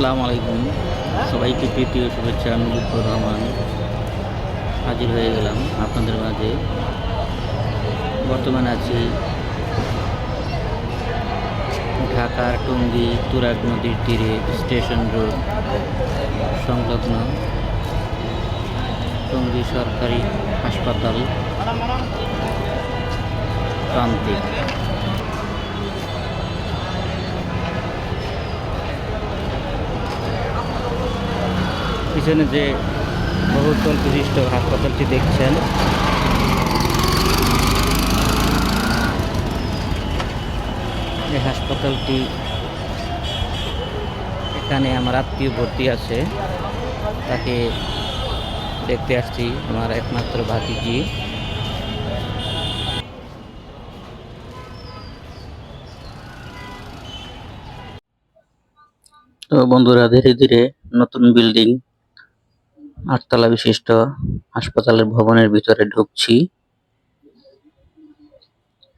আসসালামু আলাইকুম। সবাইকে প্রীতি ও শুভেচ্ছা আমি লুৎফর রহমান। হাজির হয়ে গেলাম আপনাদের মাঝে। বর্তমানে আছি ঢাকার টঙ্গী তুরাগ নদীর তীরে, স্টেশন রোড, সংলগ্ন টঙ্গী সরকারি হাসপাতাল প্রান্তে পিছনে যে বহুতল বিশিষ্ট হাসপাতালটি দেখছেন। এই হাসপাতালটি এখানে আমার আত্মীয় ভর্তি আছে। তাকে দেখতে আসছি আমার একমাত্র ভাতিজি। তো বন্ধুরা, ধীরে ধীরে নতুন বিল্ডিং আটতলা বিশিষ্ট হাসপাতালের ভবনের ভিতরে ঢুকছি।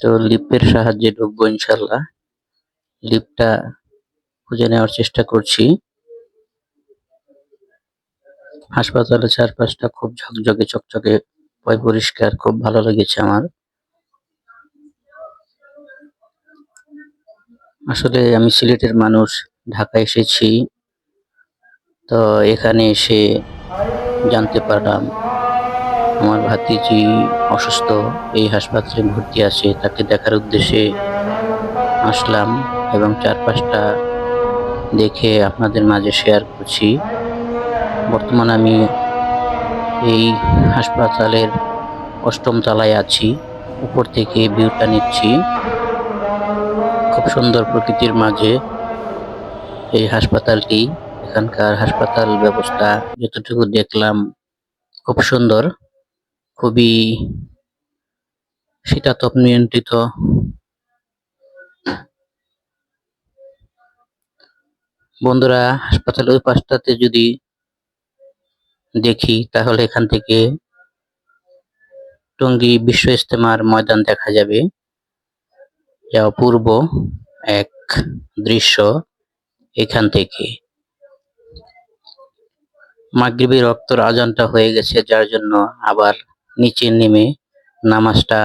তো লিফটের সাহায্যে ঢুকবো ইনশাল্লাহ। লিফটটা খুঁজে নেওয়ার চেষ্টা করছি। হাসপাতালের চারপাশটা খুব ঝকঝকে, চকচকে পরিষ্কার, খুব ভালো লেগেছে আমার। আসলে আমি সিলেটের মানুষ ঢাকা এসেছি। তো এখানে এসে জানতে পারলাম। আমার ভাতিজি অসুস্থ, এই হাসপাতালে ভর্তি আছে। তাকে দেখার উদ্দেশ্যে আসলাম এবং চারপাশটা দেখে আপনাদের মাঝে শেয়ার করছি। বর্তমানে আমি এই হাসপাতালের অষ্টম তলায় আছি। উপর থেকে ভিউটা নিচ্ছি। খুব সুন্দর প্রকৃতির মাঝে এই হাসপাতালটি। এখানকার হাসপাতাল ব্যবস্থা যতটুকু দেখলাম, খুব সুন্দর, খুবই শীতাতপ নিয়ন্ত্রিত। বন্ধুরা, হাসপাতালের ওই পাশটাতে যদি দেখি, তাহলে এখান থেকে টঙ্গী বিশ্ব ইস্তেমার ময়দান দেখা যাবে। যা অপূর্ব এক দৃশ্য এখান থেকে। মাগরিবি রক্তর আজানটা হয়ে গেছে, যার জন্য আবার নিচে নেমে নামাজটা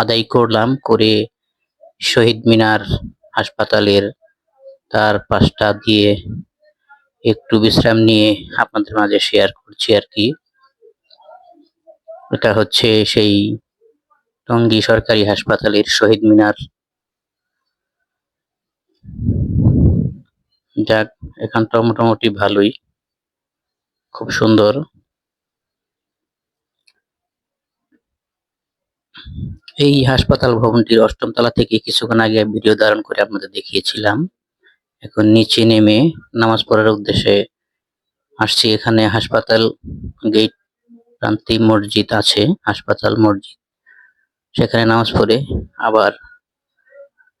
আদায় করলাম, করে শহীদ মিনার হাসপাতালের তার পাশটা দিয়ে একটু বিশ্রাম নিয়ে আপনাদের মাঝে শেয়ার করছি আর কি। এটা হচ্ছে সেই টঙ্গী সরকারি হাসপাতালের শহীদ মিনার। যাক এখানটা মোটামুটি ভালোই। খুব সুন্দর। এই হাসপাতাল ভবনটির অষ্টম তলা থেকে কিছুক্ষণ আগে ভিডিও ধারণ করে আপনাদের দেখিয়েছিলাম। এখন নিচে নেমে নামাজ পড়ার উদ্দেশ্যে আসছি। এখানে হাসপাতাল গেট প্রান্তি মসজিদ আছে, হাসপাতাল মসজিদ। সেখানে নামাজ পড়ে আবার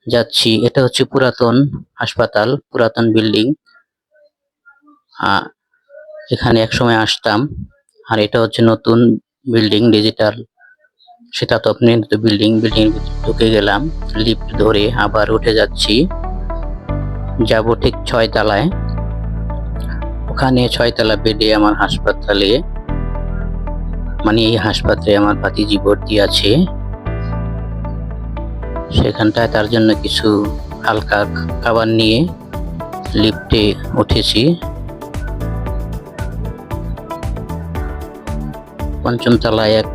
যাচ্ছি। এটা হচ্ছে পুরাতন হাসপাতাল, পুরাতন বিল্ডিং। এখানে আসতাম। আর এটা হচ্ছে নতুন বিল্ডিং ডিজিটাল শীতাতপ নিয়ন্ত্রিত বিল্ডিং বিল্ডিং ঢুকে গেলাম। লিফট ধরে আবার উঠে যাচ্ছি। যাব ঠিক ছয় ওখানে ছয়তলা বেডে আমার হাসপাতালে মানে এই হাসপাতালে আমার ভাতিজি ভর্তি আছে। সেখানটায় তার জন্য কিছু হালকা খাবার নিয়ে লিফটে উঠেছি। পঞ্চম তলায় এক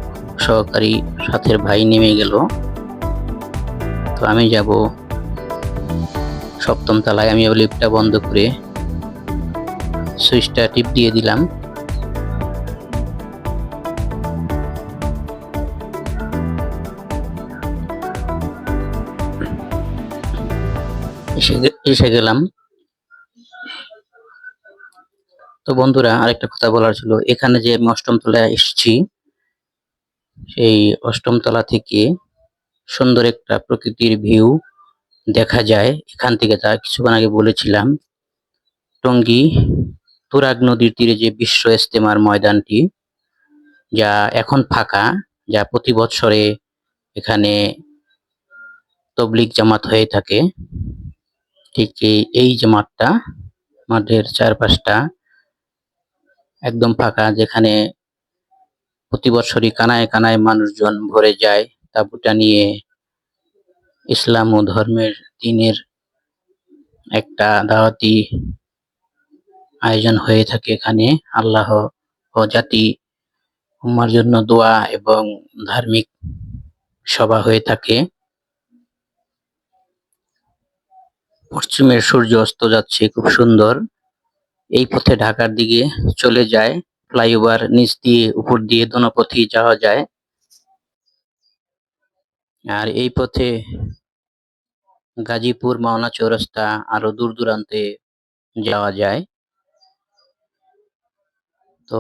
সহকারী সাথের ভাই নেমে গেল। তো আমি যাব সপ্তম তলায়। আমি লিফটটা বন্ধ করে সুইচটা টিপ দিয়ে দিলাম। এসে গেলাম। তো বন্ধুরা, আরেকটা কথা বলার ছিল, এখানে যে আমি অষ্টম তলায় এসেছি, সেই অষ্টম তলা থেকে সুন্দর একটা প্রকৃতির ভিউ দেখা যায়। এখান থেকে তা কিছুক্ষণ আগে বলেছিলাম, টঙ্গী তুরাগ নদীর তীরে যে বিশ্ব ইস্তেমার ময়দানটি, যা এখন ফাঁকা, যা প্রতি বছরে এখানে তবলিক জামাত হয়ে থাকে। ঠিক এই- জামাতটা, মাঠের চারপাশটা একদম ফাঁকা, যেখানে প্রতি বছরই কানায় কানায় মানুষজন ভরে যায় তাঁবুটা নিয়ে। ইসলাম ও ধর্মের দিনের একটা দাওয়াতি আয়োজন হয়ে থাকে এখানে। আল্লাহ ও জাতি, উম্মার জন্য দোয়া এবং ধার্মিক সভা হয়ে থাকে। পশ্চিমের সূর্য অস্ত যাচ্ছে, খুব সুন্দর। এই পথে ঢাকার দিকে চলে যায়। ফ্লাইওভার নিচ দিয়ে উপর দিয়ে দোনো পথেই যাওয়া যায়। আর এই পথে গাজীপুর, মাওনা চৌরাস্তা আরও দূর দূরান্তে যাওয়া যায়। তো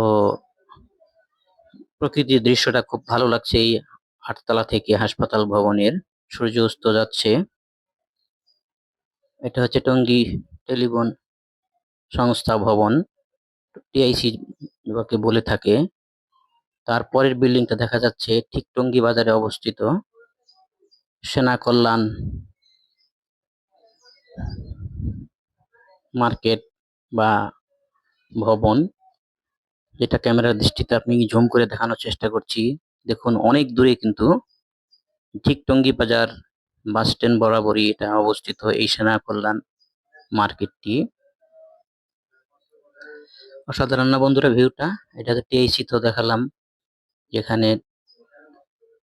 প্রকৃতির দৃশ্যটা খুব ভালো লাগছে এই আটতলা থেকে হাসপাতাল ভবনের। সূর্য অস্ত যাচ্ছে। এটা হচ্ছে টঙ্গী টেলিফোন সংস্থা ভবন, টিআইসি বিভাগকে বলে থাকে। তারপরের বিল্ডিংটা দেখা যাচ্ছে ঠিক টঙ্গী বাজারে অবস্থিত। সেনা কল্যাণ মার্কেট বা ভবন। যেটা ক্যামেরার দৃষ্টিতে আপনি জুম করে দেখানোর চেষ্টা করছি। দেখুন, অনেক দূরে কিন্তু ঠিক টঙ্গী বাজার বাস স্ট্যান্ড বরাবরই এটা অবস্থিত এই সেনা কল্যাণ মার্কেটটি। অসাধারণ না বন্ধুরা ভিউটা? এটা তো টিআইসি তো দেখালাম। যেখানে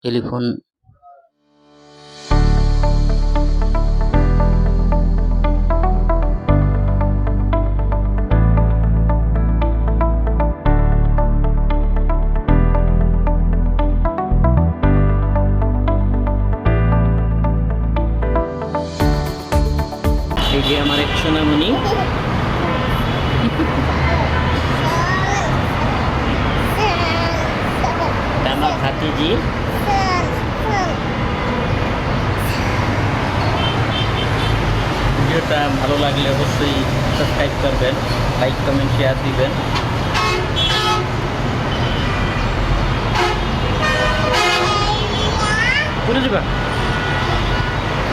টেলিফোন ভাতিজি ভিডিওটা ভালো লাগলে অবশ্যই সাবস্ক্রাইব করবেন লাইক কমেন্ট শেয়ার দিবেন।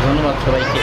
ধন্যবাদ সবাইকে।